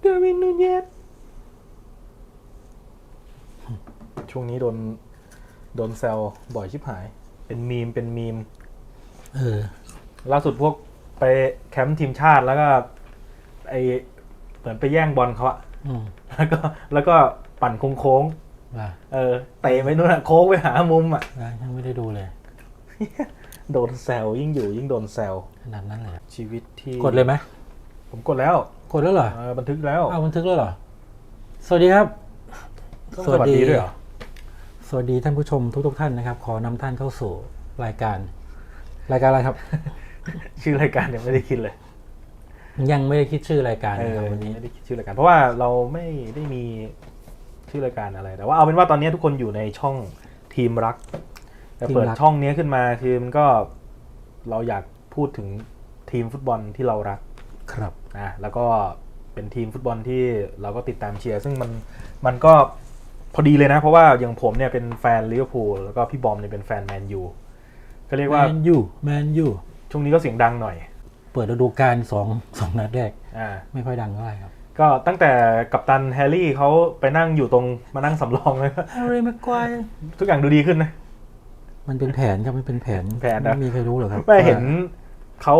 เดวินนูเยสช่วงนี้โดน โดนแซวบ่อยชิบหาย เป็นมีม เป็นมีม เออ ล่าสุดพวกไปแคมป์ทีมชาติแล้วก็ ไอเหมือนไปแย่งบอลเขาอะอืมแล้วก็ แล้วก็ปั่นโค้งว่าๆเออเตะไปนู่นอะโค้งไปหามุมอะว่ายังไม่ได้ดูเลย โดนแซวยิ่งอยู่ยิ่งโดนแซวขนาดนั้นเลยอะชีวิตที่กดเลยไหมผมกดแล้ว กดแล้วเหรอเออบันทึกแล้วอ้าวบันทึกแล้วเหรอ สวัสดีครับ ต้องสวัสดีด้วยเหรอ สวัสดีท่านผู้ชมทุกๆท่านนะครับ ขอนำท่านเข้าสู่รายการ รายการอะไรครับ ชื่อรายการยังไม่ได้คิดเลย ยังไม่ได้คิดชื่อรายการเอนะอครับวันนี้ ไม่ได้คิดชื่อรายการ เพราะว่าเราไม่ได้มีชื่อรายการอะไร แต่ว่าเอาเป็นว่าตอนนี้ทุกคนอยู่ในช่องทีมรัก แต่เปิดช่องนี้ขึ้นมาคือมันก็เราอยากพูดถึงทีมฟุตบอลที่เรารัก ครับนะแล้วก็เป็นทีมฟุตบอลที่เราก็ติดตามเชียร์ ซึ่งมันมันก็พอดีเลยนะ เพราะว่าอย่างผมเนี่ยเป็นแฟนลิเวอร์พูลแล้วก็พี่บอมเนี่ยเป็นแฟนแมนยูก็เรียกแมว่านยูแมนยูช่วงนี้ก็เสียงดังหน่อยเปิดฤดูกาลสองสองนัดแรก อ่า ไม่ค่อยดังเท่าไหร่ครับก็ตั้งแต่กัปตันแฮร์รี่เขาไปนั่งอยู่ตรงมานั่งสำรองเลย แฮร์รี่แม็กควายทุกอย่างดูดีขึ้นนะ มันเป็นแผนครับมันเป็นแผนแผนนะ ไม่มีใครรู้หรอกครับไม่เห็นว่าเขา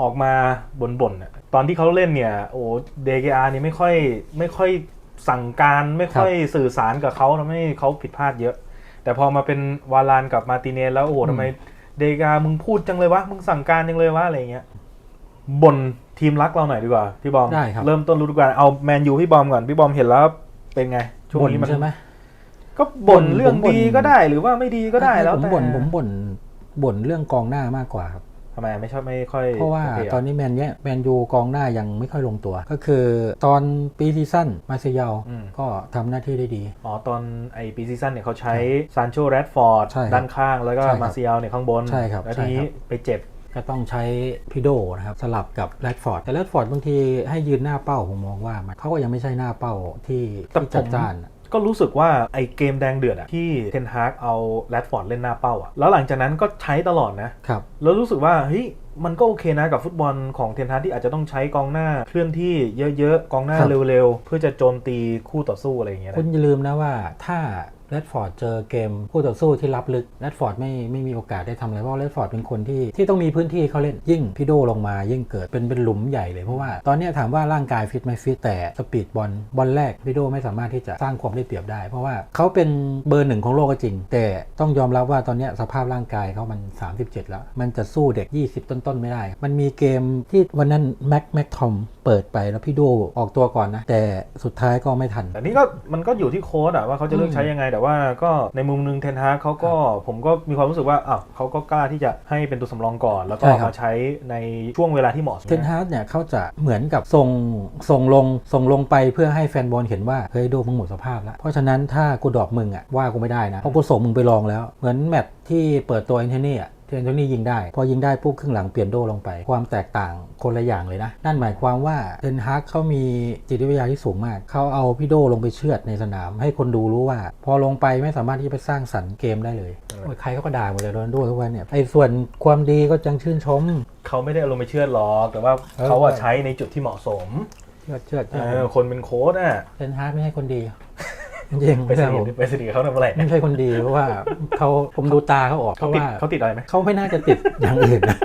ออกมาบ่นๆน่ะตอนที่เขาเล่นเนี่ยโอ้เดกอานี่ไม่ค่อยไม่ค่อยสั่งการไม่ค่อยสื่อสารกับเขาทำให้เขาผิดพลาดเยอะ แต่พอมาเป็นวาลานกับมาร์ติเนสแล้วโอ้โหทำไมเดกามึงพูดจังเลยวะ มึงสั่งการจังเลยวะอะไรเงี้ยบ่นทีมรักเราหน่อยดีกว่าพี่บอมได้ครับเริ่มต้นฤดูกาลเอาแมนยูพี่บอมก่อนพี่บอมเห็นแล้วเป็นไงช่วงบ่นนี้มันใช่ไหมก็บ่นบ่นเรื่องผมบ่นดีก็ได้หรือว่าไม่ดีก็ได้แล้วผมแต่บ่นผมบ่นบ่นเรื่องกองหน้ามากกว่าครับ ทำไมไม่ชอบไม่ค่อย เพราะว่าโคหตอนนี้แมนเนี้ยแมนยูกองหน้ายังไม่ค่อยลงตัว ก็คือตอนปีซีซั่นมาเซยาอืมก็ทำหน้าที่ได้ดี อ๋อ ตอนไอปีซีซั่นเนี่ยเขาใช้ซานโชแรดฟอร์ดใช่ครับด้านข้างแล้วก็ใช่ครับมาเซียลเนี่ยข้างบน ใช่ครับ แล้วใช่ทีนี้ครับไปเจ็บก็ต้องใช้พิโดนะครับ สลับกับแรดฟอร์ดแต่แรดฟอร์ดบางทีให้ยืนหน้าเป้าผมมองว่ามันเขาก็ยังไม่ใช่หน้าเป้าที่แต่ที่จัดผมจ้านอะ ก็รู้สึกว่าไอเกมแดงเดือดอะที่เทนฮากเอาแรดฟอร์ดเล่นหน้าเป้าอะแล้วหลังจากนั้นก็ใช้ตลอดนะครับ แล้วรู้สึกว่าเฮ้ยมันก็โอเคนะกับฟุตบอลของเทนฮากที่อาจจะต้องใช้กองหน้าเคลื่อนที่เยอะๆ กองหน้าครับ เร็วๆ เพื่อจะโจมตีคู่ต่อสู้อะไรอย่างเงี้ยนะ คุณอย่าลืมนะว่าถ้า แรดฟอร์ดเจอเกมคู่ต่อสู้ที่รับลึกแรดฟอร์ดไม่ไม่มีโอกาสได้ทำอะไรเพราะแรดฟอร์ดเป็นคนที่ที่ต้องมีพื้นที่เขาเล่นยิ่งพิโดลงมายิ่งเกิดเป็นเป็นหลุมใหญ่เลยเพราะว่าตอนนี้ถามว่าร่างกายฟิตไหมฟิตแต่สปีดบอลบอลแรกพิโดไม่สามารถที่จะสร้างความได้เปรียบได้ เพราะว่าเขาเป็นเบอร์หนึ่งของโลกก็จริง แต่ต้องยอมรับว่าตอนนี้สภาพร่างกายเขามัน 37 แล้ว มันจะสู้เด็ก 20 ต้นๆไม่ได้ มันมีเกมที่วันนั้นแม็กแม็กทอมเปิดไปแล้วพี่โดออกตัวก่อนนะแต่สุดท้ายก็ไม่ทันแต่นี่ก็มันก็อยู่ที่โค้ดอะว่าเขาจะเลือกใช้ยังไงแต่ว่าก็ในมุมหนึงเทนฮากเขาก็ผมก็มีความรู้สึกว่าอ้าวเขาก็กล้าที่จะให้เป็นตัวสำรองก่อน แล้วก็ใช่ครับมาใช้ในช่วงเวลาที่เหมาะสมเทนฮาร์ดเนี่ยเขาจะเหมือนกับส่งส่งลงส่งลงไปเพื่อให้แฟนบอลเห็นว่าเฮ้ยโดมึงหมดสภาพแล้ว เพราะฉะนั้นถ้ากูดรอปมึงอะว่ากูไม่ได้นะเพราะกูส่งมึงไปลองแล้ว เหมือนแมตช์ที่เปิดตัวแอนโทนีอะ ที่แอนโทนียิงได้ พอยิงได้ปุ๊บครึ่งหลังเปลี่ยนโดลงไป ความแตกต่างคนละอย่างเลยนะ นั่นหมายความว่าเทนฮากเขามีจิตวิทยาที่สูงมาก เขาเอาพี่โดลงไปเชือดในสนาม ให้คนดูรู้ว่า พอลงไปไม่สามารถที่จะไปสร้างสรรค์เกมได้เลยโอ้ยใครเขาก็ด่าหมดเลยโรนลโดทุกวันเนี่ยไอ้ส่วนความดีก็จังชื่นชม เขาไม่ได้เอาลงไปเชื่อดหรอกแต่ว่าเออเขาอะใช้ในจุดที่เหมาะสมเชือดเชือดเออคนเป็นโค้ดอะเทนฮาร์ดไม่ใช่คนดี จริงๆไปไม่สใช่นิผทมไปสนิทกับเขาทำอะไรไม่ใช่คนดีเพราะว่าเขาผมดูตาเขาออกเพเขาราะติดว่าเขาติดอะไรไหมเขาไม่น่าจะติดอย่างอื่นนะ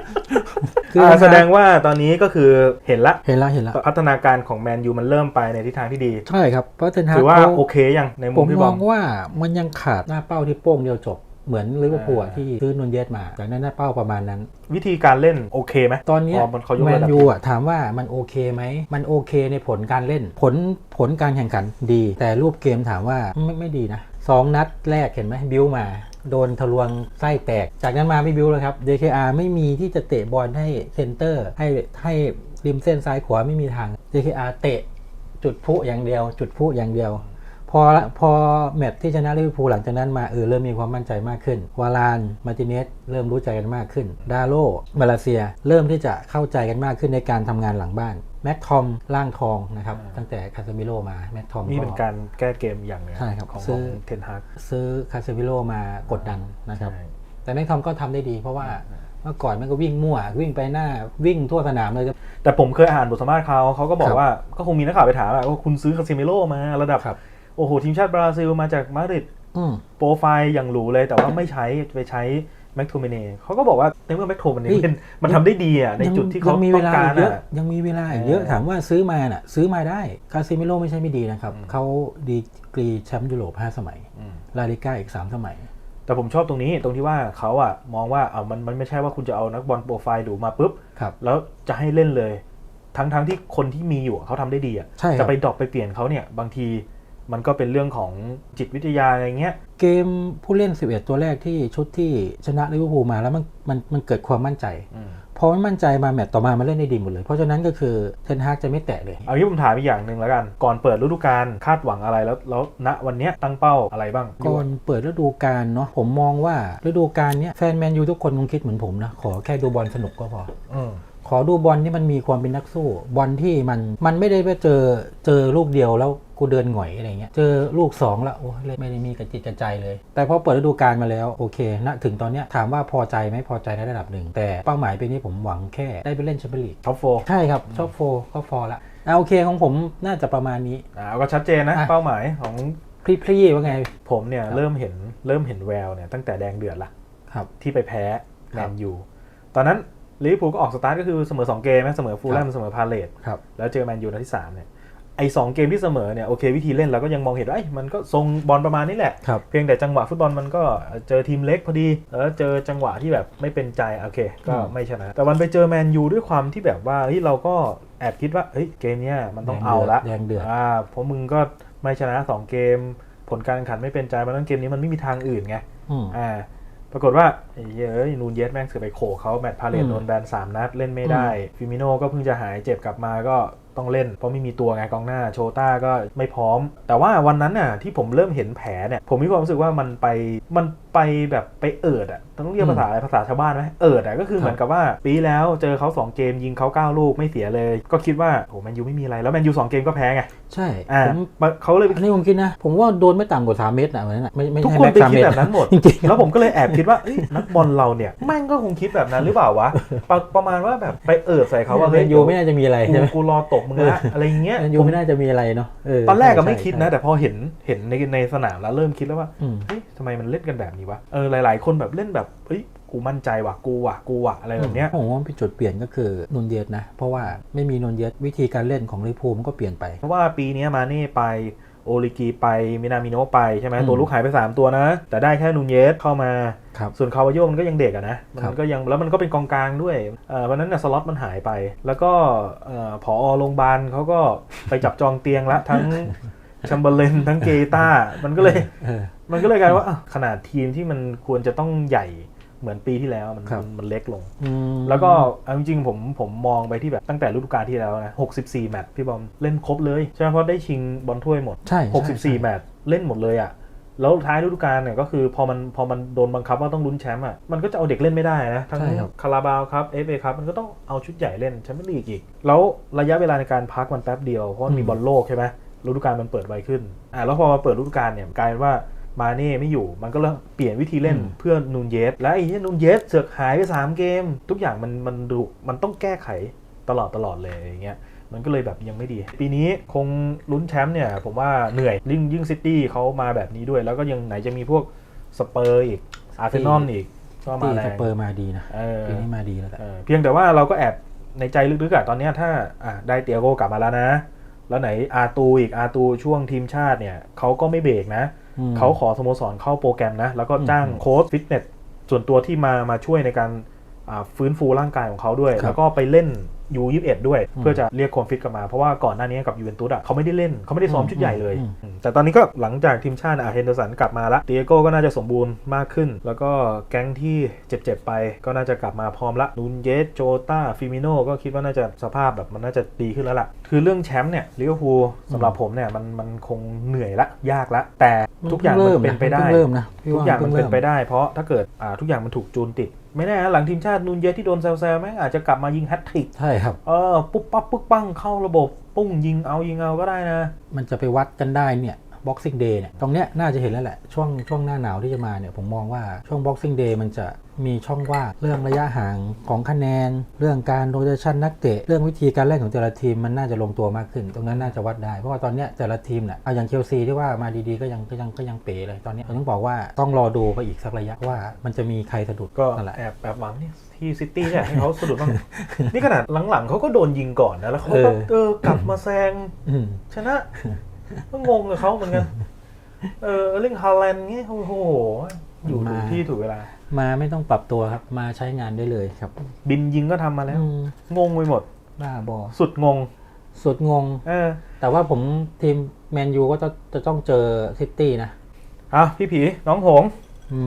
อ่าแสดงว่าตอนนี้ก็คือเห็นละเห็นแล้วเห็นแล้วพัฒนาการของแมนยูมันเริ่มไปในทิศทางที่ดี ใช่ครับเพราะเทนฮาร์ถืดอว่าเขาโอเคยังในมุผมมพี่บมออมงว่ามันยังขาดหน้าเป้าที่โป้งเดียวจบ เหมือนลิเวอร์พูลอะอ่าที่ซื้อนุนเยสมาจากนั้นหน้าเป้าประมาณนั้น วิธีการเล่นโอเคไหมตอนเนี้ยพอมันเขายกแมระนดับยูอะถามว่ามันโอเคไหมมันโอเคในผลการเล่นผลผลการแข่งขันดี แต่รูปเกมถามว่าไม่ไม่ดีนะสองนัดแรกเห็นไหมบิวมาโดนทะลวงไส้แตก จากนั้นมาไม่บิวเลยครับ DKR ไม่มีที่จะเตะบอลให้เซนเตอร์ ให้ให้ริมเส้นซ้ายขวาไม่มีทาง DKR เตะจุดพลุอย่างเดียว จุดพลุอย่างเดียว พอพอแมตช์ที่ชนะลิเวอร์พูลหลังจากนั้นมาเออเริ่มมีความมั่นใจมากขึ้น วาลาน มาร์ติเนสเริ่มรู้ใจกันมากขึ้น ดาโลมาเลเซีย เริ่มที่จะเข้าใจกันมากขึ้นในการทำงานหลังบ้านแม็กทอมล่างทองนะครับตั้งแต่คาซามิโลมาแม็กทอมนี่เป็นการแก้เกมอย่างหนึงใช่ครับของซื้ของอเทนฮากซื้อคาซามิโลมากดดันนะครับใช่แต่แม็กทอมก็ทำได้ดีเพราะว่ามื่อก่อนมันก็วิ่งมั่ว วิ่งไปหน้าวิ่งทั่วสนามเลยแต่ผมเคยอ่านบทสัมภาษณ์เขาเขาก็บอคกรับว่าก็คงมีนักข่าวไปถามอะว่าคุณซื้อคาซิเมโร่มาระดับครับ โอ้โหทีมชาติบราซิลมาจากมาดริดอืมโปรไฟล์อย่างหรูเลยแต่ว่าไม่ใช้ไปใช้แม็กโทมิเน่เขาก็บอกว่าในเมื่อแม็กโทมิเน่เฮ้ยเป็นมันทำได้ดีอะในจุดที่เขายังมีต้เวองลาการอีกเยอะอะยังมีเวลาอีกเยอะเออถามว่าซื้อมาน่ะ ซื้อมาได้คาซิมิโร่ไม่ใช่ไม่ดีนะครับอืมเขาดีกรีแชมป์ยุโรป5สมัยอืมลาลิก้าอีก 3 สมัย แต่ผมชอบตรงนี้ตรงที่ว่าเขาอะมองว่าอ่ามันมันไม่ใช่ว่าคุณจะเอานักบอลโปรไฟล์หรูมาปุ๊บครับแล้วจะให้เล่นเลย ทั้งทั้งที่คนที่มีอยู่อะเขาทำได้ดีอะใช่ครับจะไปดรอปไปเปลี่ยนเขาเนี่ยบางที มันก็เป็นเรื่องของจิตวิทยาอะไรเงี้ย เกมผู้เล่น 11 ตัวแรกที่ชุดที่ชนะลิเวอร์พูลมาแล้วมันมันมันเกิดความมั่นใจพอไม่มั่นใจมาแมตต์ต่อมามาเล่นได้ดีหมดเลย เพราะฉะนั้นก็คือเทนฮากจะไม่แตะเลย เอางี้ผมถามอีกอย่างหนึ่งแล้วกัน ก่อนเปิดฤดูกาลคาดหวังอะไรแล้วแล้วณวันเนี้ยตั้งเป้าอะไรบ้าง ก่อนเปิดฤดูกาลเนาะผมมองว่าฤดูกาลเนี้ยแฟนแมนยูทุกคนคงคิดเหมือนผมนะขอแค่ดูบอลสนุกก็พออืม ขอดูบอลที่มันมีความเป็นนักสู้ บอลที่มันมันไม่ได้ว่าเจอเจอลูกเดียวแล้วกูเดินหงอยอะไรเงี้ย เจอลูกสองแล้วโอ้ยเล่นไม่ได้มีกระจิตกระใจเลย แต่พอเปิดฤดูกาลมาแล้วโอเคณถึงตอนเนี้ยถามว่าพอใจไหมพอใจในระดับหนึ่ง แต่เป้าหมายปีนี้ผมหวังแค่ได้ไปเล่นแชมเปี้ยนลีกท็อปโฟใช่ครับชอบโฟก็พอละอะโอเคของผมน่าจะประมาณนี้อ่าก็ชัดเจนนะอะเป้าหมายของพรีๆว่าไง ผมเนี่ยครับเริ่มเห็นเริ่มเห็นแววเนี่ยตั้งแต่แดงเดือดละครับที่ไปแพ้แมครับนยูตอนนั้น ลิเวอร์พูลก็ออกสตาร์ทก็คือเสมอ 2 เกมนะเสมอฟูลแลมครับเสมอพาเลตครับแล้วเจอแมนยูนัดที่3เนี่ยไอ้สองเกมที่เสมอเนี่ยโอเควิธีเล่นเราก็ยังมองเห็นว่าเอ้ยมันก็ทรงบอลประมาณนี้แหละครับเพียงแต่จังหวะฟุตบอลมันก็เจอทีมเล็กพอดีแล้วเจอจังหวะที่แบบไม่เป็นใจโอเค ก็อืมไม่ชนะ แต่วันไปเจอแมนยูด้วยความที่แบบว่าเฮ้ยเราก็แอบคิดว่าเฮ้ยเกมเนี้ยมันต้องเอาละแดงเดือดอ่าเพราะมึงก็ไม่ชนะสองเกม ผลการแข่งขันไม่เป็นใจเพราะฉะนั้นเกมนี้มันไม่มีทางอื่นไงอืมอ่า ปรากฏว่าไอ้เหี้ยเอ้ยนูนเยสแม่งเสือไปโขกเขาแมตช์พาเลตอืมโดนแบนสามนัดเล่นไม่ได้ฟิมิโน่ก็เพิ่งจะหายเจ็บกลับมาก็ต้องเล่น เพราะไม่มีตัวไงกองหน้าโชต้าก็ไม่พร้อม แต่ว่าวันนั้นน่ะที่ผมเริ่มเห็นแผลเนี่ยผมมีความรู้สึกว่ามันไปมัน ไปแบบไปเอิดอะต้องเรียกภาษาอะไรภาษาชาวบ้านไหมเอิดอะก็คือเหมือนกับว่าปีแล้วเจอเขาสองเกมยิงเขาเก้าลูกไม่เสียเลย ก็คิดว่าโหแมนยูไม่มีอะไรแล้วแมนยูสองเกมก็แพ้ไงใช่อ่าผมเขาเลยไปอันนี้ผมคิดนะ ผมว่าโดนไม่ต่ำกว่า3เมตรนะวันนั้นนะไม่ไม่ทุกใช่คนแม็กไปสามคิเมดตรแบบนั้นหมดจริงๆแล้วผมก็เลยแอบคิดว่าเอ้ยนักบอลเราเนี่ยแม่งก็คงคิดแบบนั้นหรือเปล่าวะประประมาณว่าแบบไปเอิดใส่เขาว่าแมเฮ้ยนยูไม่น่าจะมีอะไรกูใช่ไหมกูรอตกมึงละอะไรอย่างเงี้ยแมนยูไม่น่าจะมีอะไรเนาะเตอนแรกก็ไม่ใช่คิดใช่นะ แต่พอเห็นเห็นในในสนามแล้วเริ่มคิดแล้วว่าอืมเฮ้ยทำไมมันเล่นกันแบบนี้วะเออหลาย ๆ คนแบบเล่นแบบเฮ้ยกูมั่นใจว่ะกูว่ะกูว่ะอะไรแบบเนี้ยผมว่าเป็นจุดเปลี่ยนก็คือนุนเยสนะ เพราะว่าไม่มีนุนเยสวิธีการเล่นของลิเวอร์พูลมันก็เปลี่ยนไป เพราะว่าปีเนี้ยมาเน่ไปโอลิกีไปมินามิโนะไปใช่ไหมอืมตัวลูกหายไป 3 ตัวนะ แต่ได้แค่นูนเยสเข้ามาครับส่วนคาวาโยมันก็ยังเด็กอะนะครัมันบก็ยังแล้วมันก็เป็นกองกลางด้วยเอ่อวันนั้นน่ะสล็อตมันหายไป แล้วก็เอ่อผอโรงพยาบาลเขาก็ไปจับจองเตียงละทั้งแชมเบอร์เลนทั้งเกต้ามันก็เลยเออ มันก็เลยกลายว่าอะขนาดทีมที่มันควรจะต้องใหญ่เหมือนปีที่แล้วมันครับ มันมันเล็กลงอืมแล้วก็เอาจริงๆผมผมมองไปที่แบบตั้งแต่ฤดูกาลที่แล้วนะ 64 แมตช์พี่บอมเล่นครบเลยใช่ไหมเพราะได้ชิงบอลถ้วยหมด ใช่ใช่ใช่64 แมตช์เล่นหมดเลยอะ แล้วท้ายฤดูกาลเนี่ยก็คือพอมันพอมันโดนบังคับว่าต้องลุ้นแชมป์อะ มันก็จะเอาเด็กเล่นไม่ได้นะ ทั้งใช่ครับ คาราบาวครับเอฟเอครับ มันก็ต้องเอาชุดใหญ่เล่นแชมเปี้ยนลีกอีก แล้วระยะเวลาในการพักมันแป๊บเดียว เพราะมันมีบอลโลกใช่ไหมฤดูกาลมันเปิดไวขึ้นอะแล้วพอมาเปิดฤดูกาลเนี่ยกลายเป็นว่า มาเน่ไม่อยู่ มันก็เริ่มเปลี่ยนวิธีเล่นอืมเพื่อนูนเยส และไอ้ที่นูนเยสเสือกหายไปสามเกม ทุกอย่างมันมันดูมันต้องแก้ไขตลอดตลอดเลยอย่างเงี้ยมันก็เลยแบบยังไม่ดี ปีนี้คงลุ้นแชมป์เนี่ยผมว่าเหนื่อยยิ่งยิ่งซิตี้เขามาแบบนี้ด้วย แล้วก็ยังไหนจะมีพวกสเปอร์อีกอาร์เซนอลอีกก็มาตีแรสงเปอร์มาดีนะเออปีนี้มาดีแล้วแหละเออเพียงแต่ว่าเราก็แอบในใจลึกๆอะตอนเนี้ยถ้าอะได้เตียโกกลับมาแล้วนะ แล้วไหนอาตูอีกอาตูช่วงทีมชาติเนี่ยเขาก็ไม่เบรกนะอืม เขาขอสโมสรเข้าโปรแกรมนะ แล้วก็อืมจ้างโค้ชฟิตเนสส่วนตัวที่มามาช่วยในการอ่า ฟื้นฟูร่างกายของเขาด้วยครับแล้วก็ไปเล่นยูยีเอ็ดด้วยอืมเพื่อจะเรียกความฟิตกลับมา เพราะว่าก่อนหน้านี้กับยูเวนตุสอะเขาไม่ได้เล่นเขาไม่ได้ซ้อมอืมชุดใหญ่เลยอืมอืมแต่ตอนนี้ก็หลังจากทีมชาติอะเฮนเดอร์สันกลับมาละเตียโก้ก็น่าจะสมบูรณ์มากขึ้น แล้วก็แก๊งที่เจ็บๆไป ก็น่าจะกลับมาพร้อมละนูนเยสโจตาฟิมิโนก็คิดว่าน่าจะสภาพแบบมันน่าจะดีขึ้นแล้วล่ะคือเรื่องแชมป์เนี่ยลิเวอร์พูลสำหรับผมเนี่ยมันมันคงเหนื่อยละยากละ แต่ทุกอย่างมันเป็นไปได้พิ่งเริ่มนะพี่ทุกว่อย่างมันเป็นไปพิ่งริ่ได้ เพราะถ้าเกิดอ่าทุกอย่างมันถูกจูนติด ไม่แน่นะหลังทีมชาตินูนเยสที่โดนแซวๆแม่งอาจจะกลับมายิงแฮตทริกใช่ครับเออปุ๊บปั๊บปุ๊บปังเข้าระบบ ปุ้งยิงเอายิงเอาก็ได้นะ มันจะไปวัดกันได้เนี่ย Boxing Day เนี่ยตรงเนี้ยน่าจะเห็นแล้วแหละ ช่วงช่วงหน้าหนาวที่จะมาเนี่ยผมมองว่าช่วง Boxing Day มันจะมีช่องว่างเรื่องระยะห่างของคะแนน เรื่องการโรเ t ชันนักเตะ เรื่องวิธีการเล่นของแต่ละทีมมันน่าจะลงตัวมากขึ้น ตรงนั้นน่าจะวัดได้ เพราะว่าตอนเนี้ยแต่ละทีมเนี่ยเอาอย่างเชลซีที่ว่ามาดีๆก็ยังก็ยังก็ยังเป๋เลยตอนนี้ผมต้องบอกว่าต้องรอดูไปอีกสักระยะว่ามันจะมีใครสะดุดก็นั่นแหละแอบแอบหวังนี่ที่ซิตี้เนี่ยให้เขาสะดุดบ้างนี่ขนาดหลังๆเขาก็โดนยิงก่อนนะแล้วเขาก็เออเออกลับมาแซงอืมชนะ ก็งงกับเขาเหมือนกัน เออเรื่องฮาแลนด์เงี้ยโอ้โห อยู่ถูกที่ถูกเวลา มาไม่ต้องปรับตัวครับ มาใช้งานได้เลยครับ บินยิงก็ทำมาแล้วอืมงงไปหมด บ้าบอ สุดงง สุดงง เออ แต่ว่าผมทีมแมนยูก็จะจะต้องเจอซิตี้นะอะพี่ผีน้องหงส์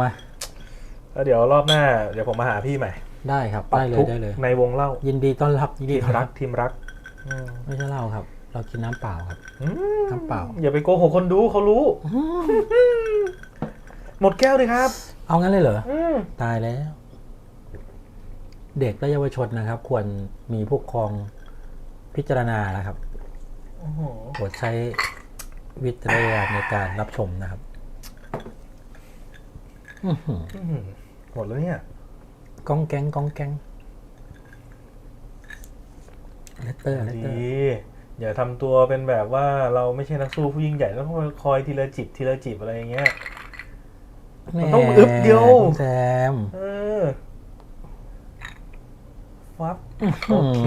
มาแล้วเดี๋ยวรอบหน้า เดี๋ยวผมมาหาพี่ใหม่ ได้ครับปรับได้เลทุยกข์ได้เลย ในวงเล่า ยินดีต้อนรับยินดีทีมต้อนรัรักบทีมรักอืมไม่ใช่เหล้าครับ เรากินน้ำเปล่าครับ อืมน้ำเปล่า อย่าไปโกหกคนดูเขารู้ หมดแก้วเลยครับ เอางั้นเลยเหรอ อืมตายแล้ว เด็กและเยาวชนนะครับ ควรมีผู้ปกครองพิจารณานะครับโอ้โหโปรดใช้วิจารณญาณในการรับชมนะครับอื้อหืออื้อหือหมดแล้วเนี่ย ก้องแก๊งก้องแก๊งเลตเตอร์เลตเตอดีร์ อย่าทำตัวเป็นแบบว่าเราไม่ใช่นักสู้ผู้ยิ่งใหญ่แล้วก็คอยทีละจิบทีละจิบอะไรอย่างเงี้ยมันต้องอึบเดียวคุณแซมเออฟับโอเค